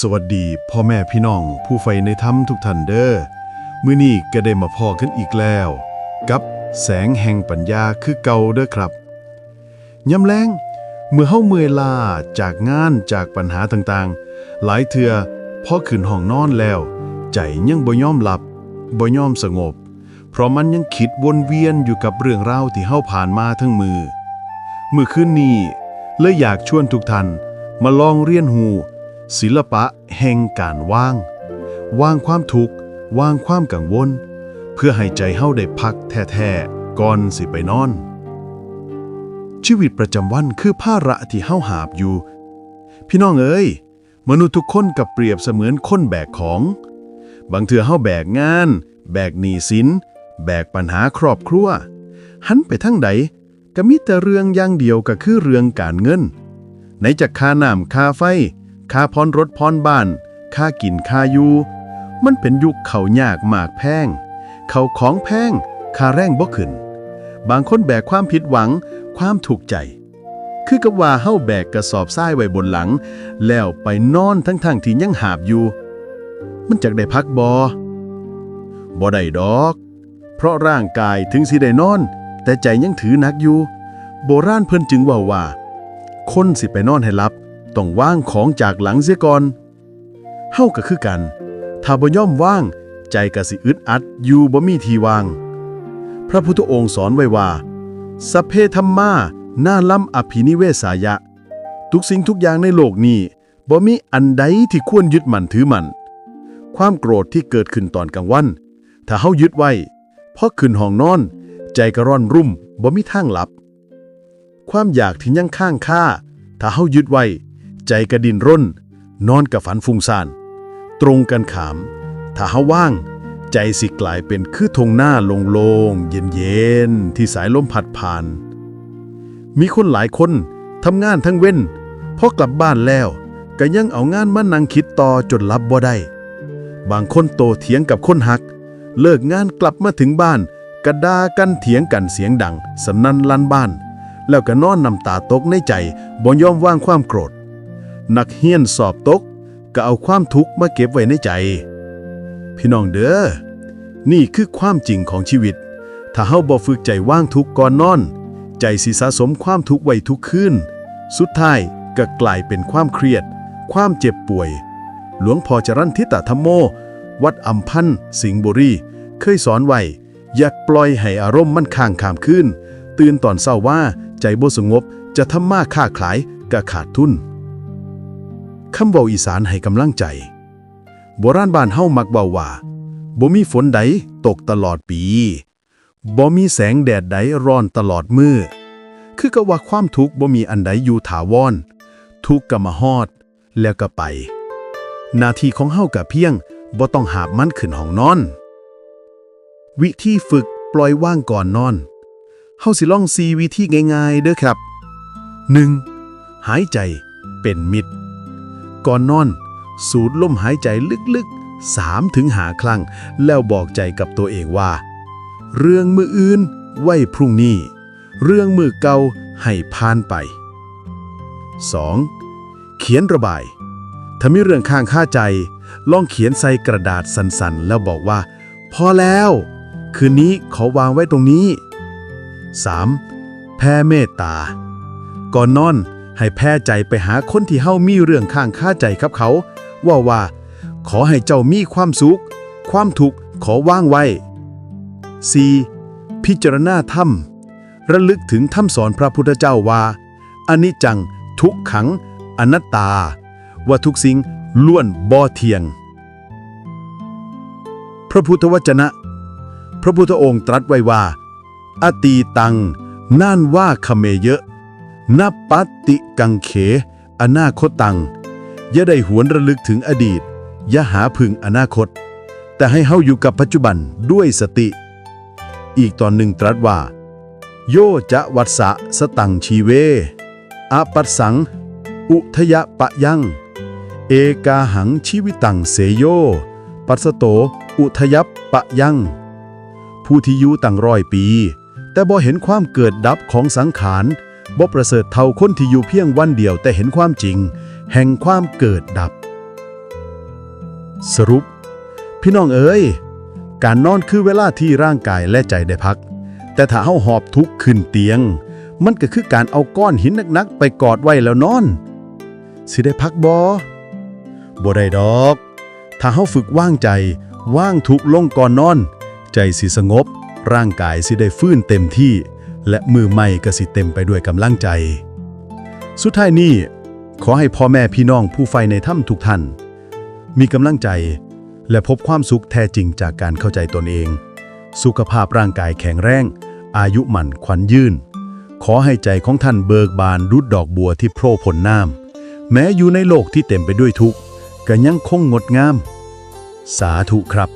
สวัสดีพ่อแม่พี่น้องผู้ใฝ่ในธรรมทุกท่านเด้อมื้อนี้ก็ได้มาพอกันอีกแล้ว กับแสงแห่งปัญญาคือเก่าเด้อครับยามแลงเมื่อเฮาเมื่อยล้าจากงานจากปัญหาต่างๆ หลายเทื่อพอขึ้นห้องนอนแล้ว ใจยังบ่ยอมหลับบ่ยอมสงบ เพราะมันยังคิดวนเวียนอยู่กับเรื่องราวที่เฮาผ่านมาทั้งมือเมื่อคืนนี้เลยอยากชวนทุกท่านมาลองเรียนหู ศิลปะแห่งการว่างวางความทุกข์วางความกังวล เพื่อให้ใจเฮาได้พักแท้ๆก่อนสิไปนอน ชีวิตประจำวันคือภาระที่เฮาหาบอยู่ พี่น้องเอ้ย มนุษย์ทุกคนกับเปรียบเสมือนคนแบกของ บางเทื่อเฮาแบกงาน แบกหนี้สิน แบกปัญหาครอบครัว หันไปทั้งใดก็มีแต่เรื่องอย่างเดียวก็คือเรื่องการเงิน ไหนจะค่าน้ำค่าไฟ ค่าพรรถพรบ้าน ค่ากินค่าอยู่มันเป็นยุคเขายากหมากแพง เขาของแพงค่าแรงบ่ขึ้น บางคนแบกความผิดหวัง ความถูกใจ คือกับว่าเฮาแบกกระสอบทรายไว้บนหลัง แล้วไปนอนทั้งๆที่ยังหาบอยู่ มันจักได้พักบอบ่ได้ดอก เพราะร่างกายถึงสิได้นอน แต่ใจยังถือนักอยู่ โบราณเพิ่นจึงว่าว่า คนสิไปนอนให้หลับ ต้องว่างของจากหลังเสียก่อนเฮาก็คือกัน ถ้าบ่ย่อมว่าง ใจก็สิอึดอัดอยู่บ่มีที่วาง พระพุทธองค์สอนไว้ว่าสัพเพธรรมานาลัมอภินิเวสายะ ทุกสิ่งทุกอย่างในโลกนี้บ่มีอันใดที่ควรยึดมั่นถือมั่นความโกรธที่เกิดขึ้นตอนกลางวัน ถ้าเฮายึดไว้พอขึ้นห้องนอน ใจก็ร้อนรุ่มบ่มีทางหลับ ความอยากที่ยั่งข้างค่า ถ้าเฮายึดไว้ ใจกระดินร่น นอนกับฝันฟุ้งซ่าน ตรงกันขาม ถ้าเฮาว่าง ใจสิกลายเป็นคือทงหน้าโลงๆเย็นๆ ที่สายลมพัดผ่าน มีคนหลายคนทำงานทั้งเว้นพอกลับบ้านแล้วก็ยังเอางานมานั่งคิดต่อจนรับบ่ได้ บางคนโตเถียงกับคนหัก เลิกงานกลับมาถึงบ้านกระดากันเถียงกันเสียงดังสนั่นลั่นบ้าน แล้วก็นอนน้ำตาตกในใจบ่ยอมว่างความโกรธ นักเฮียนสอบตก ก็เอาความทุกข์มาเก็บไว้ในใจ พี่น้องเด้อ นี่คือความจริงของชีวิต ถ้าเฮาบ่ฝึกใจว่างทุกข์ก่อนนอน ใจสิสะสมความทุกข์ไว้ทุกคืนสุดท้ายก็กลายเป็นความเครียด ความเจ็บป่วย หลวงพ่อจรันทิตธรรมโม วัดอัมพันธ์สิงห์บุรี เคยสอนไว้อย่าปล่อยให้อารมณ์มันข้างขามขึ้น ตื่นตอนเศร้าว่าใจบ่สงบจะทำมาค้าขายก็ขาดทุน คำเบาอีสานให้กำลังใจโบราณบ้านเฮามักเบาว่าบ่มีฝนใดตกตลอดปีบ่มีแสงแดดใดร้อนตลอดมือคือก็ว่าความทุกข์บ่มีอันใดอยู่ถาวรทุกข์ก็มาฮอด แล้วก็ไป นาทีของเฮากับเพียงบ่ต้องหาบมันขึ้นห้องนอน วิธีฝึกปล่อยว่างก่อนนอนเฮาสิลองซีวิธีง่ายๆเด้อครับ 1. หายใจเป็นมิตร ก่อนนอน สูดลมหายใจลึกๆ3ถึงหาครั้งแล้วบอกใจกับตัวเองว่า เรื่องมืออื่นไว้พรุ่งนี้ เรื่องมือเก่าให้ผ่านไป 2. เขียนระบาย ถ้ามีเรื่องข้างค่าใจ ลองเขียนใส่กระดาษสันๆ แล้วบอกว่า พอแล้ว คืนนี้ขอวางไว้ตรงนี้ 3. แผ่เมตตา ก่อนนอน ให้แผ่ใจไปหาคนที่เฮามีเรื่องข้างค่าใจกับเขา ว่าว่า ขอให้เจ้ามีความสุข ความทุกข์ขอว่างไว้ 4. พิจารณาธรรม ระลึกถึงธรรมสอนพระพุทธเจ้าว่าอนิจจัง ทุกขัง อนัตตา ว่าทุกสิ่งล้วนบ่เทียง พระพุทธวจนะ พระพุทธองค์ตรัสไว้ว่า อตีตัง น่านว่าคเมเยอะ นับปัตติกังเข อนาคตตัง อย่าได้หวนระลึกถึงอดีต อย่าหาพึงอนาคต แต่ให้เฮาอยู่กับปัจจุบันด้วยสติ อีกตอนหนึ่งตรัสว่า โยจะวัสสะสตังชีเวอาปัสสัง อุทยปะยัง เอกาหังชีวิตังเสโย ปัสโต อุทยปะยัง ผู้ที่อยู่ตั้งร้อยปี แต่บ่เห็นความเกิดดับของสังขาร บ่ประเสริฐเท่าคนที่อยู่เพียงวันเดียวแต่เห็นความจริง แห่งความเกิดดับ สรุป พี่น้องเอ๋ยการนอนคือเวลาที่ร่างกายและใจได้พัก แต่ถ้าเฮาหอบทุกข์ขึ้นเตียง มันก็คือการเอาก้อนหินหนักๆ ไปกอดไว้แล้วนอน สิได้พักบ่บ่ได้ดอก ถ้าเฮาฝึกว่างใจ ว่างทุกลงก่อนนอน ใจสิสงบ ร่างกายสิได้ฟื้นเต็มที่ และมือใหม่ก็สิเต็มไปด้วยกำลังใจ สุดท้ายนี้ ขอให้พ่อแม่พี่น้องผู้ใฝ่ในถ้ำทุกท่าน มีกำลังใจ และพบความสุขแท้จริงจากการเข้าใจตนเอง สุขภาพร่างกายแข็งแรง อายุหมันขวัญยืน ขอให้ใจของท่านเบิกบานดุดดอกบัวที่โผล่ผลน้ำแม้อยู่ในโลกที่เต็มไปด้วยทุกข์ก็ยังคงงดงาม สาธุครับ